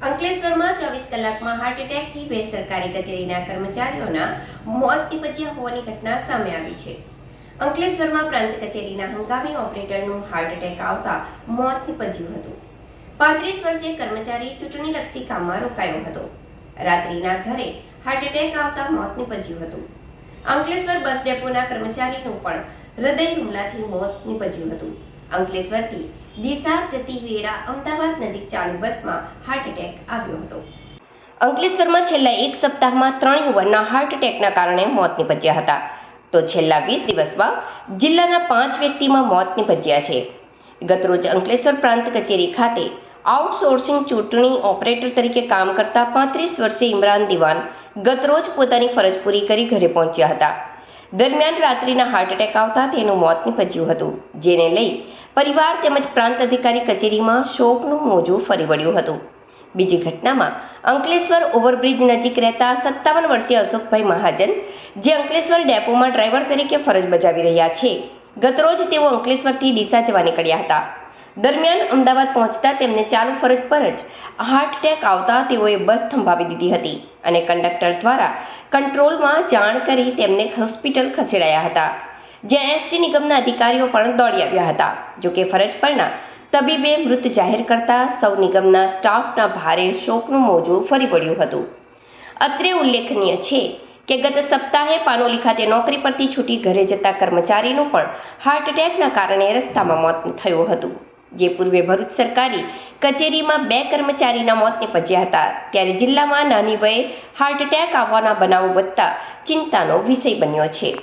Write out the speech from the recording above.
અંકલેશ્વરમાં ચોવીસ કલાકમાં હાર્ટ એટેકથી બે સરકારી કચેરીના કર્મચારીઓના મોત નિપજ્યા હોવાની ઘટના સામે આવી છે. અંકલેશ્વરમાં પ્રાંત કચેરીના હંગામી ઓપરેટરનું હાર્ટ એટેક આવતા મોત નિપજ્યું હતું. પાંત્રીસ વર્ષીય કર્મચારી ચૂંટણીલક્ષી કામમાં રોકાયો હતો. રાત્રિના ઘરે હાર્ટ એટેક આવતા મોત નિપજ્યું હતું. અંકલેશ્વર બસ ડેપોના કર્મચારીનું પણ હૃદય હુમલાથી મોત નિપજ્યું હતું. અંકલેશ્વરથી દિશા જતી વેળા અમદાવાદ નજીક ચાલુ બસમાં હાર્ટ એટેક આવ્યો હતો. અંકલેશ્વરમાં છેલ્લા એક સપ્તાહમાં ત્રણ યુવાનના હાર્ટ એટેકના કારણે મોત નીપજ્યા હતા. તો છેલ્લા વીસ દિવસમાં જિલ્લાના પાંચ વ્યક્તિમાં મોત નિપજ્યા છે. ગતરોજ અંકલેશ્વર પ્રાંત કચેરી ખાતે આઉટસોર્સિંગ ચૂંટણી ઓપરેટર તરીકે કામ કરતા પાંત્રીસ વર્ષીય ઇમરાન દિવાન ગતરોજ પોતાની ફરજ પૂરી કરી ઘરે પહોંચ્યા હતા. દરમિયાન રાત્રિના હાર્ટ એટેક આવતા તેનું મોત નીપજ્યું હતું, જેને લઈ પરિવાર તેમજ પ્રાંત અધિકારી કચેરીમાં શોકનું મોજું ફરી વળ્યું હતું. બીજી ઘટનામાં અંકલેશ્વર ઓવરબ્રિજ નજીક રહેતા સત્તાવન વર્ષીય અશોકભાઈ મહાજન, જે અંકલેશ્વર ડેપોમાં ડ્રાઈવર તરીકે ફરજ બજાવી રહ્યા છે, ગતરોજ તેઓ અંકલેશ્વરથી ડીસા જવા નીકળ્યા હતા. દરમિયાન અમદાવાદ પહોંચતા તેમને ચાલુ ફરજ પર જ હાર્ટ એટેક આવતા તેઓએ બસ થંભાવી દીધી હતી અને કંડક્ટર દ્વારા કંટ્રોલમાં જાણ કરી તેમને હોસ્પિટલ ખસેડાયા હતા. જ્યાં એસટી નિગમના અધિકારીઓ પણ દોડી આવ્યા હતા. જોકે ફરજ પરના તબીબે મૃત જાહેર કરતા સૌ નિગમના સ્ટાફના ભારે શોકનું મોજું ફરી પડ્યું હતું. અત્રે ઉલ્લેખનીય છે કે ગત સપ્તાહે પાનોલી ખાતે નોકરી પરથી છૂટી ઘરે જતા કર્મચારીનું પણ હાર્ટ એટેકના કારણે રસ્તામાં મોત થયું હતું. જે પૂર્વે ભરૂચ સરકારી કચેરીમાં બે કર્મચારીના મોત નીપજ્યા હતા. ત્યારે જિલ્લામાં નાની વયે હાર્ટ એટેક આવવાના બનાવો વધતા ચિંતાનો વિષય બન્યો છે.